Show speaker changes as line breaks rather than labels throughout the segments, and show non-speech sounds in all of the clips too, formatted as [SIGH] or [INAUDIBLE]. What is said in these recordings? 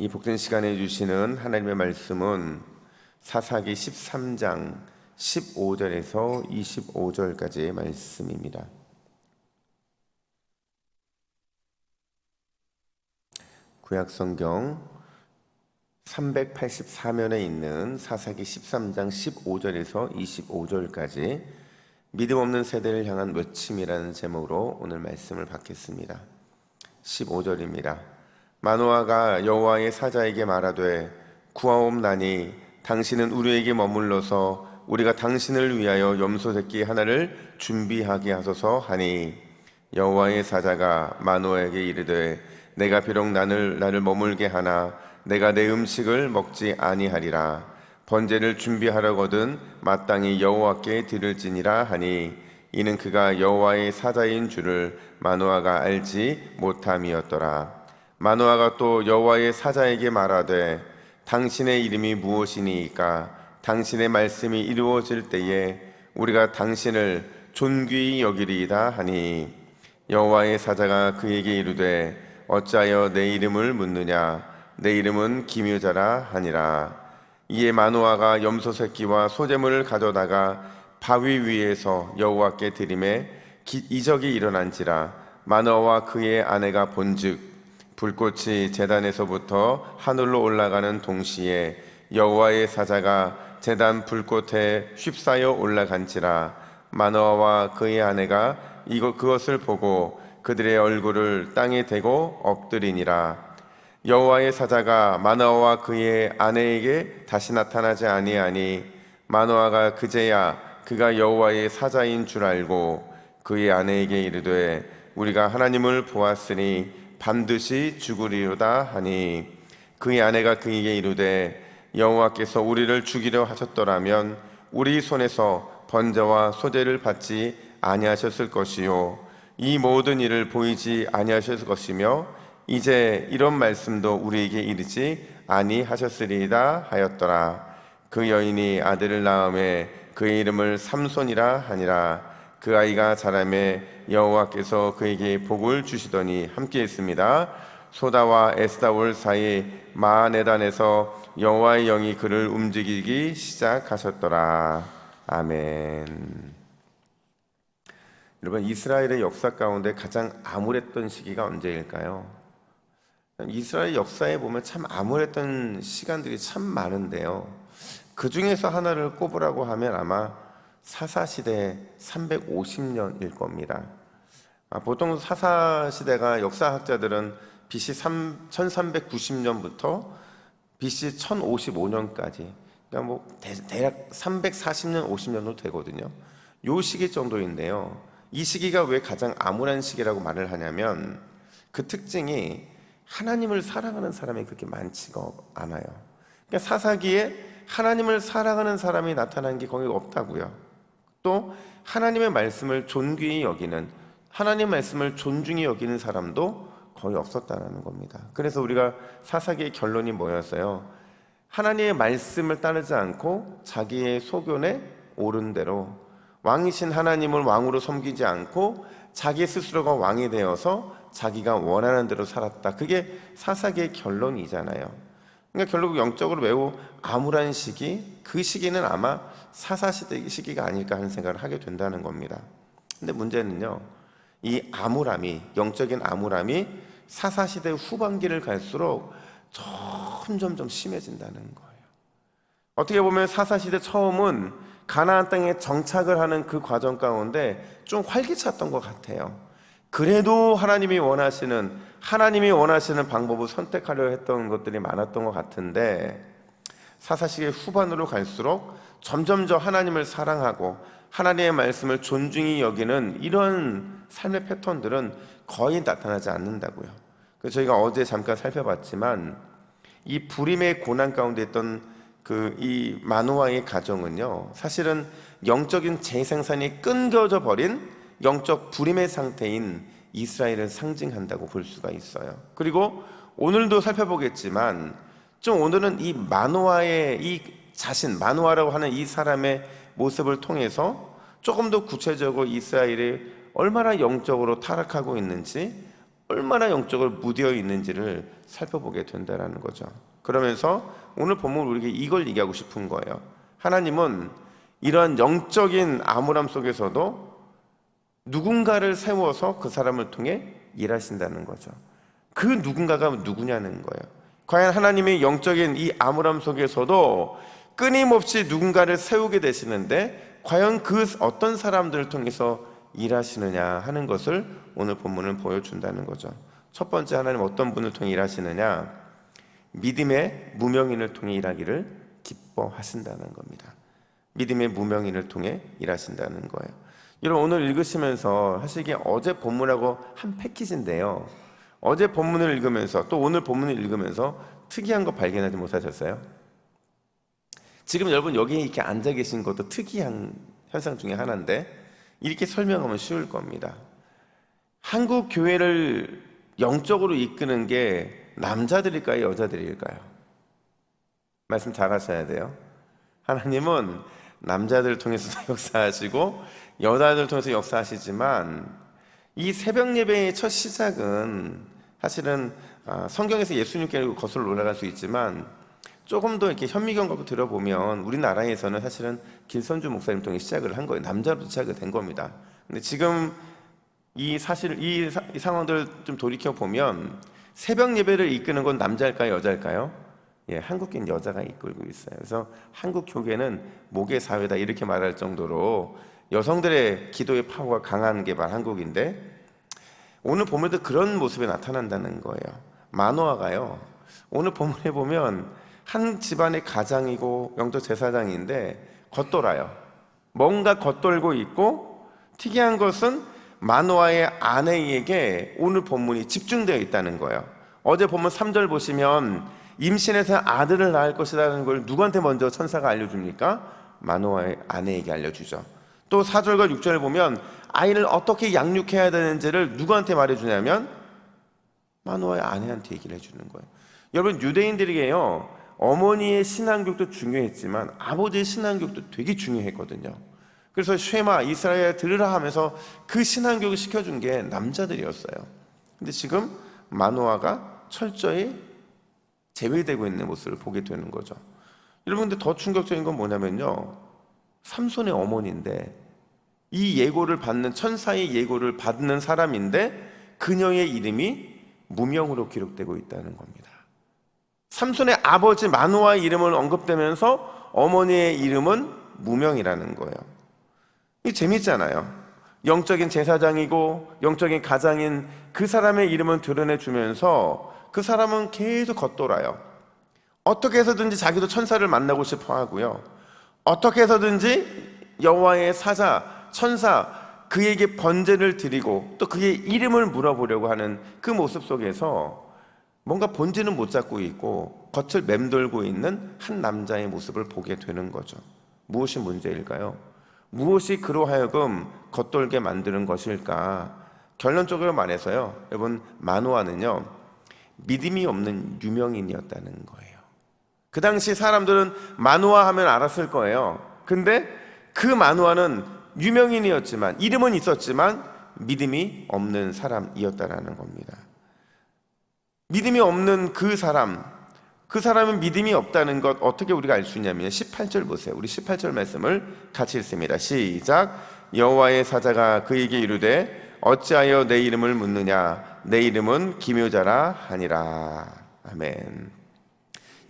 이 복된 시간에 주시는 하나님의 말씀은 사사기 13장 15절에서 25절까지의 말씀입니다. 구약 성경 384면에 있는 사사기 13장 15절에서 25절까지 믿음 없는 세대를 향한 외침이라는 제목으로 오늘 말씀을 받겠습니다. 15절입니다. 마노아가 여호와의 사자에게 말하되 구하옵나니 당신은 우리에게 머물러서 우리가 당신을 위하여 염소 새끼 하나를 준비하게 하소서 하니 여호와의 사자가 마노아에게 이르되 내가 비록 나를 나를 머물게 하나 내가 내 음식을 먹지 아니하리라. 번제를 준비하려거든 마땅히 여호와께 드릴지니라 하니 이는 그가 여호와의 사자인 줄을 마노아가 알지 못함이었더라 마노아가 또 여호와의 사자에게 말하되 당신의 이름이 무엇이니이까? 당신의 말씀이 이루어질 때에 우리가 당신을 존귀히 여기리이다 하니. 여호와의 사자가 그에게 이르되 어찌하여 내 이름을 묻느냐? 내 이름은 기묘자라 하니라. 이에 마노아가 염소 새끼와 소재물을 가져다가 바위 위에서 여호와께 드림에 기- 이적이 일어난지라 마노아와 그의 아내가 본즉 불꽃이 제단에서부터 하늘로 올라가는 동시에 여호와의 사자가 제단 불꽃에 휩싸여 올라간지라 마노아와 그의 아내가 이거 그것을 보고 그들의 얼굴을 땅에 대고 엎드리니라. 여호와의 사자가 마노아와 그의 아내에게 다시 나타나지 아니하니 마노아가 그제야 그가 여호와의 사자인 줄 알고 그의 아내에게 이르되 우리가 하나님을 보았으니 반드시 죽으리로다 하니 그의 아내가 그에게 이르되 여호와께서 우리를 죽이려 하셨더라면 우리 손에서 번제와 소제를 받지 아니하셨을 것이요. 이 모든 일을 보이지 아니하셨을 것이며 이제 이런 말씀도 우리에게 이르지 아니하셨으리이다 하였더라. 그 여인이 아들을 낳음에 그의 이름을 삼손이라 하니라 그 아이가 자라매 여호와께서 그에게 복을 주시더니 함께했습니다. 소다와 에스다올 사이 마네단에서 여호와의 영이 그를 움직이기 시작하셨더라. 아멘. 여러분 이스라엘의 역사 가운데 가장 암울했던 시기가 언제일까요? 이스라엘 역사에 보면 참 암울했던 시간들이 참 많은데요. 그 중에서 하나를 꼽으라고 하면 아마 사사 시대 350년일 겁니다. 아, 보통 사사 시대가 역사학자들은 BC 3, 1390년부터 BC 1055년까지 그러니까 뭐 대, 대략 340년 50년 정도 되거든요. 요 시기 정도인데요. 이 시기가 왜 가장 암울한 시기라고 말을 하냐면 그 특징이 하나님을 사랑하는 사람이 그렇게 많지가 않아요. 그러니까 사사기에 하나님을 사랑하는 사람이 나타난 게 거의 없다고요. 또 하나님의 말씀을 존귀히 여기는 하나님 말씀을 존중히 여기는 사람도 거의 없었다는 겁니다. 그래서 우리가 사사기의 결론이 뭐였어요? 하나님의 말씀을 따르지 않고 자기의 소견에 옳은 대로 왕이신 하나님을 왕으로 섬기지 않고 자기 스스로가 왕이 되어서 자기가 원하는 대로 살았다. 그게 사사기의 결론이잖아요. 그러니까 결국 영적으로 매우 암울한 시기, 그 시기는 아마 사사시대 시기가 아닐까 하는 생각을 하게 된다는 겁니다. 근데 문제는요, 이 암울함이, 영적인 암울함이 사사시대 후반기를 갈수록 점점점 심해진다는 거예요. 어떻게 보면 사사시대 처음은 가나안 땅에 정착을 하는 그 과정 가운데 좀 활기찼던 것 같아요. 그래도 하나님이 원하시는 하나님이 원하시는 방법을 선택하려 했던 것들이 많았던 것 같은데 사사시의 후반으로 갈수록 점점 더 하나님을 사랑하고 하나님의 말씀을 존중히 여기는 이런 삶의 패턴들은 거의 나타나지 않는다고요. 그래서 저희가 어제 잠깐 살펴봤지만 이 불임의 고난 가운데 있던 그이 마노아의 가정은요 사실은 영적인 재생산이 끊겨져 버린 영적 불임의 상태인 이스라엘을 상징한다고 볼 수가 있어요. 그리고 오늘도 살펴보겠지만 좀 오늘은 이 마노아의 이 자신 마노아라고 하는 이 사람의 모습을 통해서 조금 더 구체적으로 이스라엘이 얼마나 영적으로 타락하고 있는지 얼마나 영적으로 무디어 있는지를 살펴보게 된다라는 거죠. 그러면서 오늘 본문 우리에게 이걸 얘기하고 싶은 거예요. 하나님은 이러한 영적인 암울함 속에서도 누군가를 세워서 그 사람을 통해 일하신다는 거죠. 그 누군가가 누구냐는 거예요. 과연 하나님의 영적인 이 암울함 속에서도 끊임없이 누군가를 세우게 되시는데 과연 그 어떤 사람들을 통해서 일하시느냐 하는 것을 오늘 본문은 보여준다는 거죠. 첫 번째 하나님 어떤 분을 통해 일하시느냐? 믿음의 무명인을 통해 일하기를 기뻐하신다는 겁니다. 믿음의 무명인을 통해 일하신다는 거예요. 여러분 오늘 읽으시면서 사실 이게 어제 본문하고 한 패키지인데요. 어제 본문을 읽으면서 또 오늘 본문을 읽으면서 특이한 거 발견하지 못하셨어요? 지금 여러분 여기 이렇게 앉아 계신 것도 특이한 현상 중에 하나인데 이렇게 설명하면 쉬울 겁니다. 한국 교회를 영적으로 이끄는 게 남자들일까요, 여자들일까요? 말씀 잘 하셔야 돼요. 하나님은 남자들을 통해서 [LAUGHS] 역사하시고 여자들을 통해서 역사하시지만 이 새벽 예배의 첫 시작은 사실은 아, 성경에서 예수님께 거슬러 올라갈 수 있지만 조금 더 이렇게 현미경 갖고 들어보면 우리나라에서는 사실은 길선주 목사님 통해 시작을 한 거예요. 남자로 시작이 된 겁니다. 근데 지금 이 사실 이, 사, 이 상황들을 좀 돌이켜 보면 새벽 예배를 이끄는 건 남자일까요, 여자일까요? 예, 한국인 여자가 이끌고 있어요. 그래서 한국 교계는 목의 사회다 이렇게 말할 정도로 여성들의 기도의 파워가 강한 게말 한국인데 오늘 보면도 그런 모습이 나타난다는 거예요. 만화가요. 오늘 본문에 보면 한 집안의 가장이고 영적 제사장인데 겉돌아요. 뭔가 겉돌고 있고 특이한 것은 만화의 아내에게 오늘 본문이 집중되어 있다는 거예요. 어제 본문 3절 보시면 임신해서 아들을 낳을 것이라는 걸 누구한테 먼저 천사가 알려줍니까? 만화의 아내에게 알려주죠. 또 4절과 6절을 보면 아이를 어떻게 양육해야 되는지를 누구한테 말해주냐면 마노아의 아내한테 얘기를 해주는 거예요. 여러분 유대인들에게요 어머니의 신앙교육도 중요했지만 아버지의 신앙교육도 되게 중요했거든요. 그래서 쉐마 이스라엘 들으라 하면서 그 신앙교육을 시켜준 게 남자들이었어요. 근데 지금 마노아가 철저히 제외되고 있는 모습을 보게 되는 거죠. 여러분 근데 더 충격적인 건 뭐냐면요. 삼손의 어머니인데 이 예고를 받는 천사의 예고를 받는 사람인데 그녀의 이름이 무명으로 기록되고 있다는 겁니다. 삼손의 아버지 마누아의 이름을 언급되면서 어머니의 이름은 무명이라는 거예요. 이 재밌잖아요. 영적인 제사장이고 영적인 가장인 그 사람의 이름을 드러내 주면서 그 사람은 계속 겉돌아요. 어떻게 해서든지 자기도 천사를 만나고 싶어 하고요. 어떻게 해서든지 여호와의 사자, 천사 그에게 번제를 드리고 또 그의 이름을 물어보려고 하는 그 모습 속에서 뭔가 본질은 못 잡고 있고 겉을 맴돌고 있는 한 남자의 모습을 보게 되는 거죠. 무엇이 문제일까요? 무엇이 그로 하여금 겉돌게 만드는 것일까? 결론적으로 말해서요. 여러분 마노아는요. 믿음이 없는 유명인이었다는 거예요. 그 당시 사람들은 마노아 하면 알았을 거예요. 근데 그 마노아는 유명인이었지만 이름은 있었지만 믿음이 없는 사람이었다라는 겁니다. 믿음이 없는 그 사람, 그 사람은 믿음이 없다는 것 어떻게 우리가 알 수 있냐면 18절 보세요. 우리 18절 말씀을 같이 읽습니다. 시작. 여호와의 사자가 그에게 이르되 어찌하여 내 이름을 묻느냐? 내 이름은 기묘자라 하니라. 아멘.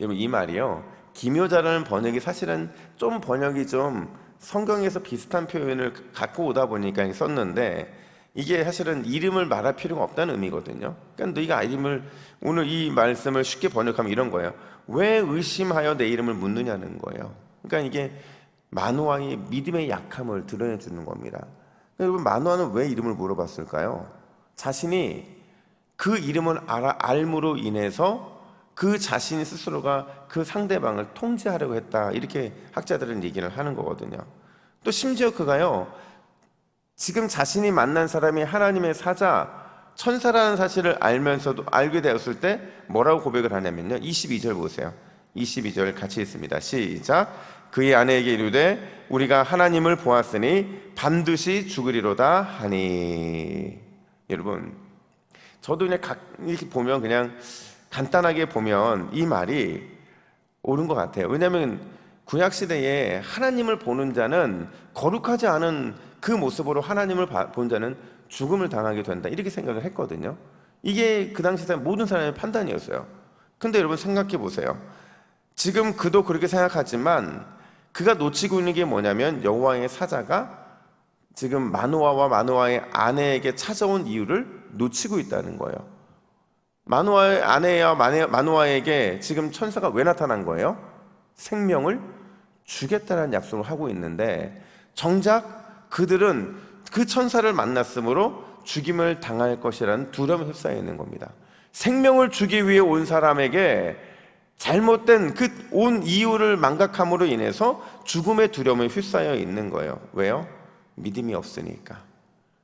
여러분 이 말이요. 기묘자라는 번역이 사실은 좀 번역이 좀 성경에서 비슷한 표현을 갖고 오다 보니까 썼는데 이게 사실은 이름을 말할 필요가 없다는 의미거든요. 그러니까 너희가 이름을 오늘 이 말씀을 쉽게 번역하면 이런 거예요. 왜 의심하여 내 이름을 묻느냐는 거예요. 그러니까 이게 만호아의 믿음의 약함을 드러내 주는 겁니다. 여러분 만호아는 왜 이름을 물어봤을까요? 자신이 그 이름을 알아, 알므로 인해서 그 자신 스스로가 그 상대방을 통제하려고 했다. 이렇게 학자들은 얘기를 하는 거거든요. 또 심지어 그가요, 지금 자신이 만난 사람이 하나님의 사자, 천사라는 사실을 알면서도 알게 되었을 때 뭐라고 고백을 하냐면요. 22절 보세요. 22절 같이 있습니다. 시작. 그의 아내에게 이르되 우리가 하나님을 보았으니 반드시 죽으리로다 하니. 여러분, 저도 그냥 각 이렇게 보면 그냥 간단하게 보면 이 말이 옳은 것 같아요. 왜냐하면 구약 시대에 하나님을 보는 자는 거룩하지 않은 그 모습으로 하나님을 봐- 본 자는 죽음을 당하게 된다 이렇게 생각을 했거든요. 이게 그 당시 모든 사람의 판단이었어요. 근데 여러분 생각해 보세요. 지금 그도 그렇게 생각하지만 그가 놓치고 있는 게 뭐냐면 여호와의 사자가 지금 마노아와 마노아의 아내에게 찾아온 이유를 놓치고 있다는 거예요. 마노아의 아내와 마노아에게 지금 천사가 왜 나타난 거예요? 생명을 주겠다는 약속을 하고 있는데 정작 그들은 그 천사를 만났으므로 죽임을 당할 것이라는 두려움에 휩싸여 있는 겁니다. 생명을 주기 위해 온 사람에게 잘못된 그 온 이유를 망각함으로 인해서 죽음의 두려움에 휩싸여 있는 거예요. 왜요? 믿음이 없으니까.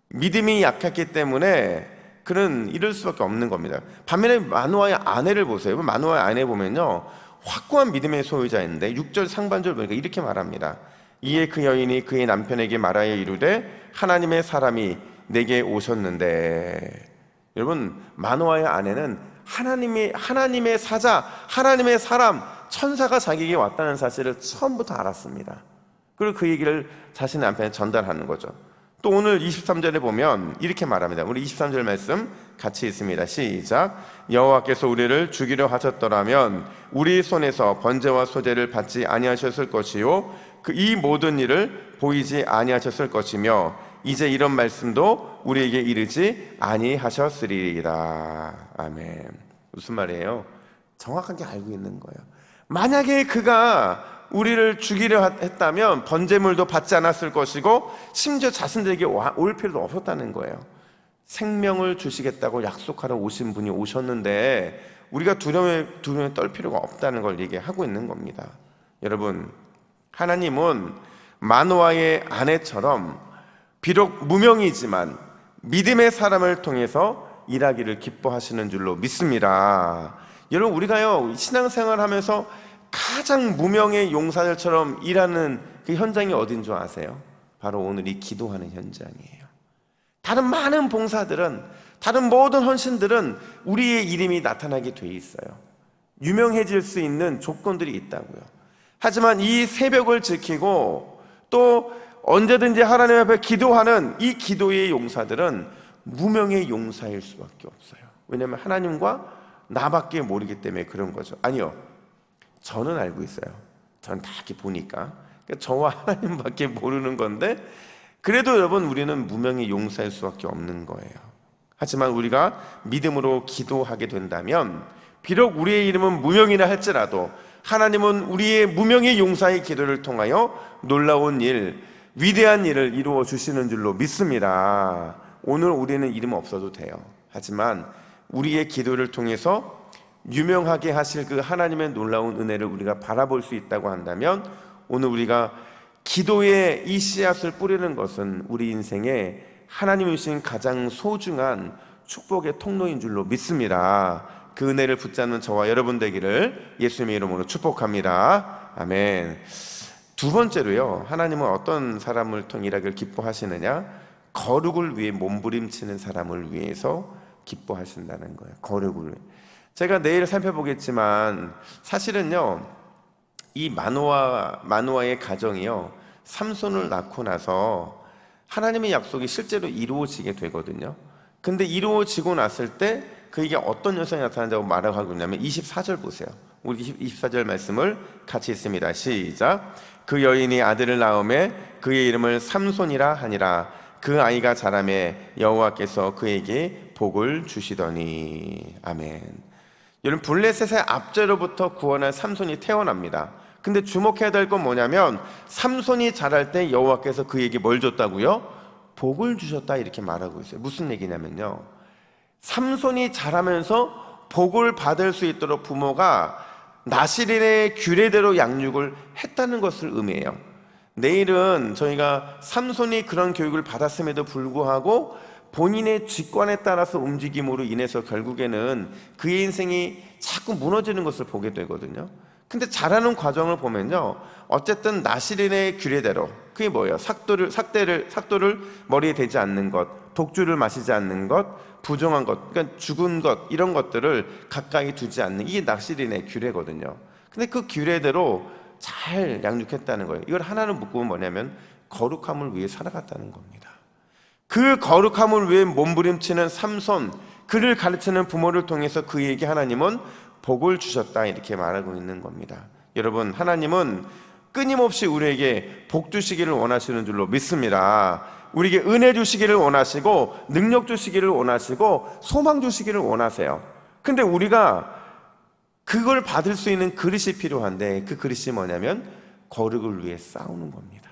믿음이 약했기 때문에 그는 이럴 수밖에 없는 겁니다. 반면에 마노아의 아내를 보세요. 마노아의 아내 보면요. 확고한 믿음의 소유자인데 6절 상반절 보니까 이렇게 말합니다. 이에 그 여인이 그의 남편에게 말하여 이르되 하나님의 사람이 내게 오셨는데 여러분 마노아의 아내는 하나님의 하나님의 사자, 하나님의 사람, 천사가 자기에게 왔다는 사실을 처음부터 알았습니다. 그리고 그 얘기를 자신의 남편에 전달하는 거죠. 또 오늘 23절에 보면 이렇게 말합니다. 우리 23절 말씀 같이 있습니다. 시작. 여호와께서 우리를 죽이려 하셨더라면 우리 손에서 번제와 소제를 받지 아니하셨을 것이요 그 이 모든 일을 보이지 아니하셨을 것이며 이제 이런 말씀도 우리에게 이르지 아니하셨으리이다. 아멘. 무슨 말이에요? 정확하게 알고 있는 거예요. 만약에 그가 우리를 죽이려 했다면 번제물도 받지 않았을 것이고 심지어 자신들에게 와- 올 필요도 없었다는 거예요. 생명을 주시겠다고 약속하러 오신 분이 오셨는데 우리가 두려움에 두려움에 떨 필요가 없다는 걸 얘기하고 있는 겁니다. 여러분, 하나님은 마노아의 아내처럼 비록 무명이지만 믿음의 사람을 통해서 일하기를 기뻐하시는 줄로 믿습니다. 여러분 우리가요 신앙생활 하면서 가장 무명의 용사들처럼 일하는 그 현장이 어딘 줄 아세요? 바로 오늘 이 기도하는 현장이에요. 다른 많은 봉사들은 다른 모든 헌신들은 우리의 이름이 나타나게 돼 있어요. 유명해질 수 있는 조건들이 있다고요. 하지만 이 새벽을 지키고 또 언제든지 하나님 앞에 기도하는 이 기도의 용사들은 무명의 용사일 수밖에 없어요. 왜냐하면 하나님과 나밖에 모르기 때문에 그런 거죠. 아니요. 저는 알고 있어요. 저는 다 이렇게 보니까. 그러니까 저와 [LAUGHS] 하나님밖에 모르는 건데 그래도 여러분 우리는 무명의 용사일 수밖에 없는 거예요. 하지만 우리가 믿음으로 기도하게 된다면 비록 우리의 이름은 무명이라 할지라도 하나님은 우리의 무명의 용사의 기도를 통하여 놀라운 일, 위대한 일을 이루어 주시는 줄로 믿습니다. 오늘 우리는 이름 없어도 돼요. 하지만 우리의 기도를 통해서 유명하게 하실 그 하나님의 놀라운 은혜를 우리가 바라볼 수 있다고 한다면 오늘 우리가 기도에 이 씨앗을 뿌리는 것은 우리 인생에 하나님이 주신 가장 소중한 축복의 통로인 줄로 믿습니다. 그 은혜를 붙잡는 저와 여러분 되기를 예수님의 이름으로 축복합니다. 아멘. 두 번째로요. 하나님은 어떤 사람을 통해 일하기를 기뻐하시느냐? 거룩을 위해 몸부림치는 사람을 위해서 기뻐하신다는 거예요. 거룩을. 제가 내일 살펴보겠지만 사실은요. 이 마노아 마노아의 가정이요. 삼손을 낳고 나서 하나님의 약속이 실제로 이루어지게 되거든요. 근데 이루어지고 났을 때 그에게 어떤 현상이 나타난다고 말을 하고 있냐면 24절 보세요. 우리 24절 말씀을 같이 있습니다. 시작. 그 여인이 아들을 낳음에 그의 이름을 삼손이라 하니라. 그 아이가 자라매 여호와께서 그에게 복을 주시더니 아멘. 여러분 블레셋의 압제로부터 구원한 삼손이 태어납니다. 근데 주목해야 될 건 뭐냐면 삼손이 자랄 때 여호와께서 그에게 뭘 줬다고요? 복을 주셨다 이렇게 말하고 있어요. 무슨 얘기냐면요. 삼손이 자라면서 복을 받을 수 있도록 부모가 나시린의 규례대로 양육을 했다는 것을 의미해요. 내일은 저희가 삼손이 그런 교육을 받았음에도 불구하고 본인의 직관에 따라서 움직임으로 인해서 결국에는 그의 인생이 자꾸 무너지는 것을 보게 되거든요. 근데 자라는 과정을 보면요. 어쨌든 나시린의 규례대로 그게 뭐예요? 삭도를 삭대를 삭도를 머리에 대지 않는 것, 독주를 마시지 않는 것, 부정한 것, 그러니까 죽은 것 이런 것들을 가까이 두지 않는 이게 낚시린의 규례거든요. 근데 그 규례대로 잘 양육했다는 거예요. 이걸 하나는 묶으면 뭐냐면 거룩함을 위해 살아갔다는 겁니다. 그 거룩함을 위해 몸부림치는 삼손, 그를 가르치는 부모를 통해서 그에게 하나님은 복을 주셨다 이렇게 말하고 있는 겁니다. 여러분, 하나님은 끊임없이 우리에게 복 주시기를 원하시는 줄로 믿습니다. 우리에게 은혜 주시기를 원하시고 능력 주시기를 원하시고 소망 주시기를 원하세요. 근데 우리가 그걸 받을 수 있는 그릇이 필요한데 그 그릇이 뭐냐면 거룩을 위해 싸우는 겁니다.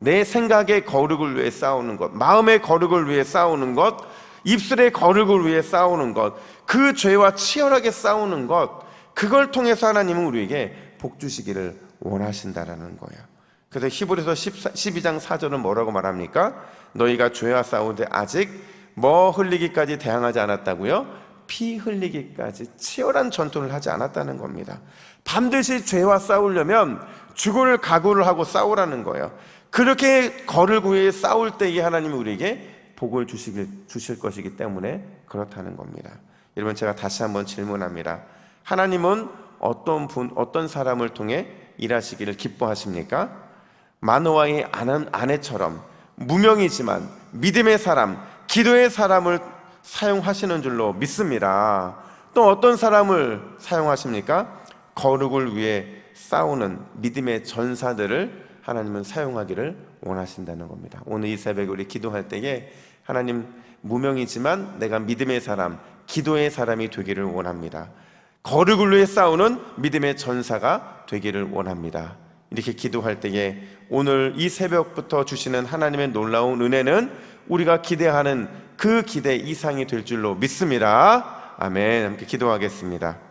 내 생각의 거룩을 위해 싸우는 것, 마음의 거룩을 위해 싸우는 것, 입술의 거룩을 위해 싸우는 것, 그 죄와 치열하게 싸우는 것, 그걸 통해서 하나님은 우리에게 복 주시기를 원하신다라는 거예요. 그래서 히브리서 12장 4절은 뭐라고 말합니까? 너희가 죄와 싸우되 아직 뭐 흘리기까지 대항하지 않았다고요? 피 흘리기까지 치열한 전투를 하지 않았다는 겁니다. 반드시 죄와 싸우려면 죽을 각오를 하고 싸우라는 거예요. 그렇게 거를 구해 싸울 때에 하나님이 우리에게 복을 주시길, 주실 것이기 때문에 그렇다는 겁니다. 여러분 제가 다시 한번 질문합니다. 하나님은 어떤 분, 어떤 사람을 통해 일하시기를 기뻐하십니까? 마노아의 아내- 아내처럼 무명이지만 믿음의 사람, 기도의 사람을 사용하시는 줄로 믿습니다. 또 어떤 사람을 사용하십니까? 거룩을 위해 싸우는 믿음의 전사들을 하나님은 사용하기를 원하신다는 겁니다. 오늘 이 새벽에 우리 기도할 때에 하나님 무명이지만 내가 믿음의 사람, 기도의 사람이 되기를 원합니다. 거룩을 위해 싸우는 믿음의 전사가 되기를 원합니다. 이렇게 기도할 때에 오늘 이 새벽부터 주시는 하나님의 놀라운 은혜는 우리가 기대하는 그 기대 이상이 될 줄로 믿습니다. 아멘. 함께 기도하겠습니다.